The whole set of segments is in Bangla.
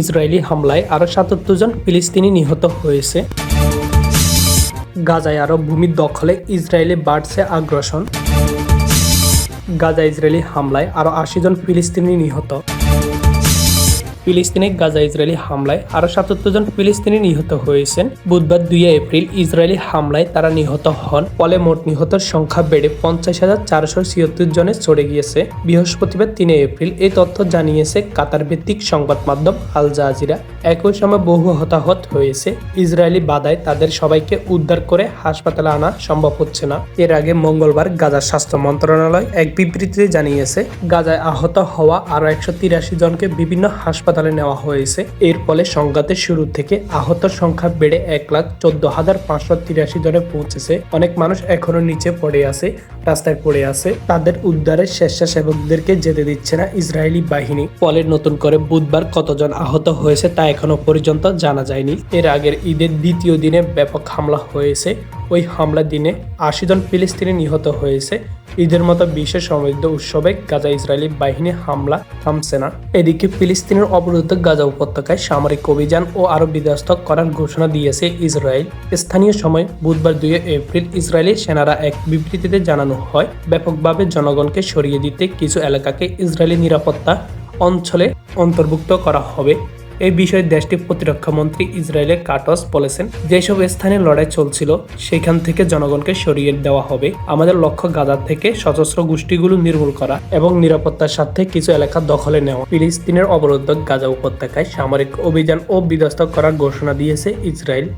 ইসরায়েলি হামলায় আরও সাতাত্তর জন ফিলিস্তিনি নিহত হয়েছে। গাজায় আরব ভূমি দখলে ইসরায়েলে বাড়ছে আগ্রাসন। গাজা ইসরায়েলি হামলায় আরও আশি জন ফিলিস্তিনি নিহত। ফিলিস্তিনে গাজা ইসরায়েলি হামলায় আরও সাতাত্তর জন ফিলিস্তিনি নিহত হয়েছেন। বুধবার দুই এপ্রিল ইসরায়েলি হামলায় তারা নিহত হন। ফলে মোট নিহতের সংখ্যা বেড়ে পঞ্চাশ হাজার চারশো ছিয়াত্তর জনে চড়ে গিয়েছে। বৃহস্পতিবার তিন এপ্রিল এই তথ্য জানিয়েছে কাতার ভিত্তিক সংবাদ মাধ্যম আল জাজিরা। একই সময় বহু হতাহত হয়েছে। ইসরায়েলি বাধায় তাদের সবাইকে উদ্ধার করে হাসপাতালে আনা সম্ভব হচ্ছে না। এর আগে মঙ্গলবার গাজার স্বাস্থ্য মন্ত্রণালয় এক বিবৃতিতে জানিয়েছে, গাজায় আহত হওয়া আরও একশো তিরাশি জনকে বিভিন্ন হাসপাতালে নেওয়া হয়েছে। এর ফলে সংঘাতের শুরু থেকে আহতর সংখ্যা বেড়ে এক লাখ চোদ্দ হাজার পাঁচশো তিরাশি জনে পৌঁছেছে। অনেক মানুষ এখনও নিচে পড়ে আছে, রাস্তায় পড়ে আছে। তাদের উদ্ধারের স্বেচ্ছাসেবকদেরকে যেতে দিচ্ছে না ইসরায়েলি বাহিনী। ফলে নতুন করে বুধবার কতজন আহত হয়েছে তা এখনও পর্যন্ত জানা যায়নি। এর আগের ঈদের দ্বিতীয় দিনে ব্যাপক হামলা হয়েছে। ওই হামলার দিনে আশি জন ফিলিস্তিনি নিহত হয়েছে। ঈদের মতো বিশেষ সমৃদ্ধ উৎসবে গাজা ইসরায়েলি বাহিনী হামলা থামছে না। এদিকে ফিলিস্তিনের অবরুদ্ধ গাজা উপত্যকায় সামরিক অভিযান ও আরও বিধ্বস্ত করার ঘোষণা দিয়েছে ইসরায়েল। স্থানীয় সময় বুধবার দুই এপ্রিল ইসরায়েলি সেনারা এক বিবৃতিতে জানানো হয়, ব্যাপকভাবে জনগণকে সরিয়ে দিতে কিছু এলাকাকে ইসরায়েলি নিরাপত্তা অঞ্চলে অন্তর্ভুক্ত করা হবে। এই বিষয়ে দেশটির প্রতিরক্ষা মন্ত্রী ইসরায়েলের কাটস বলেছেন, যেসব স্থানে লড়াই চলছিল, সেখান থেকে জনগণকে সরিয়ে দেওয়া হবে। আমাদের লক্ষ্য গাজা থেকে সশস্ত্র গোষ্ঠীগুলো নির্মূল করা এবং নিরাপত্তার স্বার্থে কিছু এলাকা দখলে নেওয়া। ফিলিস্তিনের অবরোধক গাজা উপত্যকায় সামরিক অভিযান ও বিধ্বস্ত করার ঘোষণা দিয়েছে ইসরায়েল।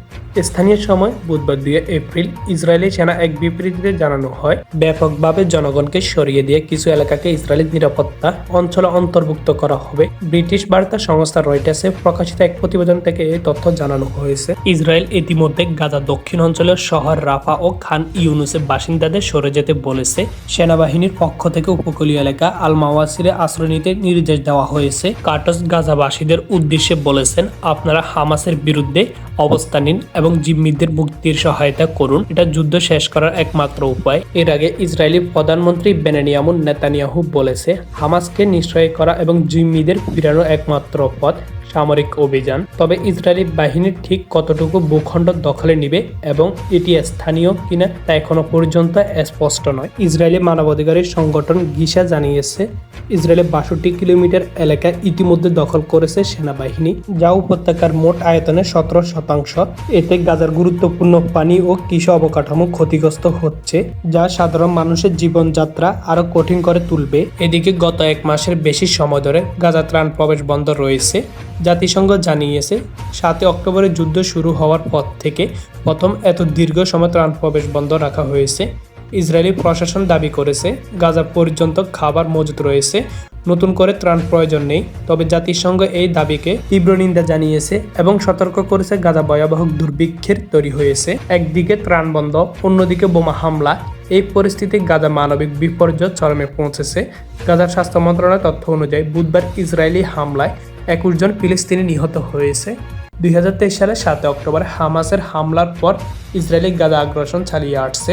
স্থানীয় সময় বুধবার দুই এপ্রিল ইসরায়েলি সেনা এক বিবৃতিতে জানানো হয়, ব্যাপকভাবে জনগণকে সরিয়ে দিয়ে কিছু এলাকাকে ইসরায়েলের নিরাপত্তা অঞ্চলে অন্তর্ভুক্ত করা হবে। ব্রিটিশ বার্তা সংস্থা রয়টার্সে প্রকাশিত এক প্রতিবেদন থেকে এই তথ্য জানানো হয়েছে। ইসরায়েল ইতিমধ্যে গাজা দক্ষিণ অঞ্চলের শহর রাফা ও খান ইউনুসের বাসিন্দাদের সরে যেতে বলেছে। সেনাবাহিনীর পক্ষ থেকে উপকূলীয় এলাকা আল মাওয়াসিরে আশ্রয় নিতে নির্দেশ দেওয়া হয়েছে। কার্টস গাজাবাসীদের উদ্দেশ্যে বলেছেন, আপনারা হামাসের বিরুদ্ধে অবস্থান নিন এবং জিম্মিদের মুক্তির সহায়তা করুন। এটা যুদ্ধ শেষ করার একমাত্র উপায়। এর আগে ইসরায়েলি প্রধানমন্ত্রী বেনানিয়ামুন নেতানিয়াহু বলেছে, হামাসকে নিশ্চয় করা এবং জিম্মিদের ফিরানো একমাত্র পথ। সামরিক অভিযান। তবে ইসরায়েলি বাহিনী ঠিক কতটুকু ভূখণ্ড দখলে নিবে এবং এটি স্থানীয় কিনা তা এখনও পর্যন্ত স্পষ্ট নয়। ইসরায়েলি মানবাধিকারের সংগঠন গিসা জানিয়েছে, ইসরায়েলে বাষট্টি কিলোমিটার এলাকা ইতিমধ্যে দখল করেছে সেনাবাহিনী, যা উপত্যকার মোট আয়তনের সতেরো শতাংশ। এতে গাজার গুরুত্বপূর্ণ পানি ও কৃষি অবকাঠামো ক্ষতিগ্রস্ত হচ্ছে, যা সাধারণ মানুষের জীবনযাত্রা আরও কঠিন করে তুলবে। এদিকে গত এক মাসের বেশি সময় ধরে গাজা ত্রাণ প্রবেশ বন্ধ রয়েছে। জাতিসংঘ জানিয়েছে, সাতই অক্টোবরে যুদ্ধ শুরু হওয়ার পর থেকে প্রথম এত দীর্ঘ সময় ত্রাণ প্রবেশ বন্ধ রাখা হয়েছে। ইসরায়েলি প্রশাসন দাবি করেছে, গাজা পর্যন্ত খাবার মজুত রয়েছে, নতুন করে ত্রাণ প্রয়োজন নেই। তবে জাতিসংঘ এই দাবিকে তীব্র নিন্দা জানিয়েছে এবং সতর্ক করেছে, গাজা ভয়াবহ দুর্ভিক্ষের তৈরি হয়েছে। একদিকে ত্রাণ বন্ধ, অন্যদিকে বোমা হামলা। এই পরিস্থিতি গাজা মানবিক বিপর্যয় চরমে পৌঁছেছে। গাজার স্বাস্থ্য মন্ত্রণালয়ের তথ্য অনুযায়ী, বুধবার ইসরায়েলি হামলায় একুশ জন ফিলিস্তিনি নিহত হয়েছে। দুই হাজার তেইশ সালে সাতই অক্টোবর হামাসের হামলার পর ইসরায়েলি গাজা আগ্রাসন চালিয়ে আসছে।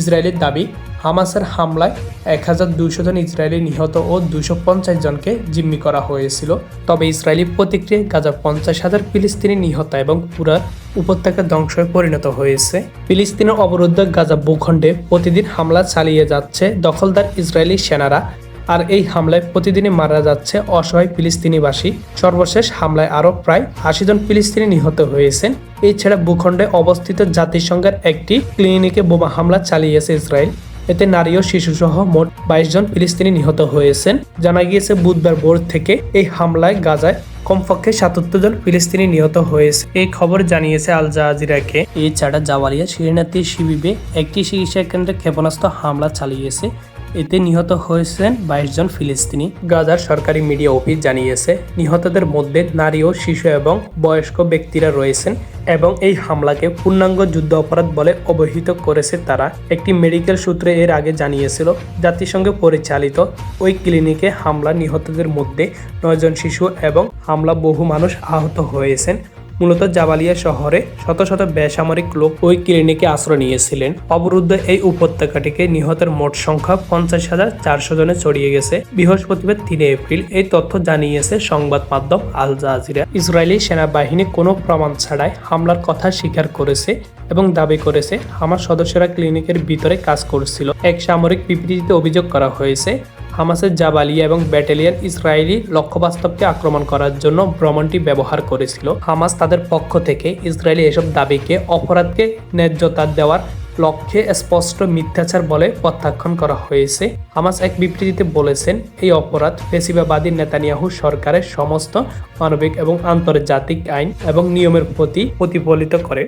ইসরায়েলের দাবি, হামাসের হামলায় এক হাজার দুইশো জন ইসরায়েলি নিহত ও দুশো পঞ্চাশ জনকে জিম্মি করা হয়েছিল। তবে ইসরায়েলি প্রতিক্রিয়ায় গাজা পঞ্চাশ হাজার ফিলিস্তিনি নিহত এবং পুরা উপত্যকা ধ্বংসে পরিণত হয়েছে। ফিলিস্তিনের অবরুদ্ধ গাজা ভূখণ্ডে প্রতিদিন হামলা চালিয়ে যাচ্ছে দখলদার ইসরায়েলি সেনারা। আর এই হামলায় প্রতিদিনই মারা যাচ্ছে অসহায় ফিলিস্তিনিবাসী। সর্বশেষ হামলায় আরও প্রায় আশি জন ফিলিস্তিনি নিহত হয়েছেন। এছাড়া ভূখণ্ডে অবস্থিত জাতিসংঘের একটি ক্লিনিকে বোমা হামলা চালিয়েছে ইসরায়েল। এতে নারী ও শিশুসহ মোট বাইশ জন ফিলিস্তিনি নিহত হয়েছেন। জানা গিয়েছে, বুধবার ভোর থেকে এই হামলায় গাজায় কমপক্ষে সাতাত্তর জন ফিলিস্তিনি নিহত হয়েছে। এই খবর জানিয়েছে আল জাজিরাকে এছাড়া জাওয়ারিয়া শিরিনাতি শিবিবে একটি চিকিৎসা কেন্দ্রে ক্ষেপণাস্ত্র হামলা চালিয়েছে। এতে নিহত হয়েছেন বাইশ জন ফিলিস্তিনি। গাজার সরকারি মিডিয়া অফিস জানিয়েছে, নিহতদের মধ্যে নারী ও শিশু এবং বয়স্ক ব্যক্তিরা রয়েছেন এবং এই হামলাকে পূর্ণাঙ্গ যুদ্ধ অপরাধ বলে অবহিত করেছে তারা। একটি মেডিকেল সূত্রে এর আগে জানিয়েছিল, জাতিসংঘে পরিচালিত ওই ক্লিনিকে হামলা নিহতদের মধ্যে নয়জন শিশু এবং হামলা বহু মানুষ আহত হয়েছেন। মূলত জাবালিয়া শহরে শত শত বেসামরিক লোক ওই ক্লিনিকে আশ্রয় নিয়েছিলেন। অবরুদ্ধ এই উপত্যকাটিকে নিহতের মোট সংখ্যা পঞ্চাশ হাজার চারশো জনে ছড়িয়ে গেছে। বৃহস্পতিবার তিন এপ্রিল এই তথ্য জানিয়েছে সংবাদ মাধ্যম আল জাজিরা। ইসরায়েলি সেনাবাহিনী কোনো প্রমাণ ছাড়াই হামলার কথা স্বীকার করেছে এবং দাবি করেছে হামার সদস্যরা ক্লিনিকের ভিতরে কাজ করছিল। এক সামরিক বিবৃতিতে অভিযোগ করা হয়েছে হামাসের জাবালিয়া এবং ব্যাটালিয়ন ইসরায়েলি লক্ষ্যবাস্তবকে আক্রমণ করার জন্য ভ্রমণটি ব্যবহার করেছিল। হামাস তাদের পক্ষ থেকে ইসরায়েলি এসব দাবিকে, অপরাধকে ন্যায্যতা দেওয়ার লক্ষ্যে স্পষ্ট মিথ্যাচার বলে প্রত্যাখ্যান করা হয়েছে। হামাস এক বিবৃতিতে বলেছেন, এই অপরাধ পেশিবাবাদী নেতানিয়াহু সরকারের সমস্ত মানবিক এবং আন্তর্জাতিক আইন এবং নিয়মের প্রতি প্রতিফলিত করে।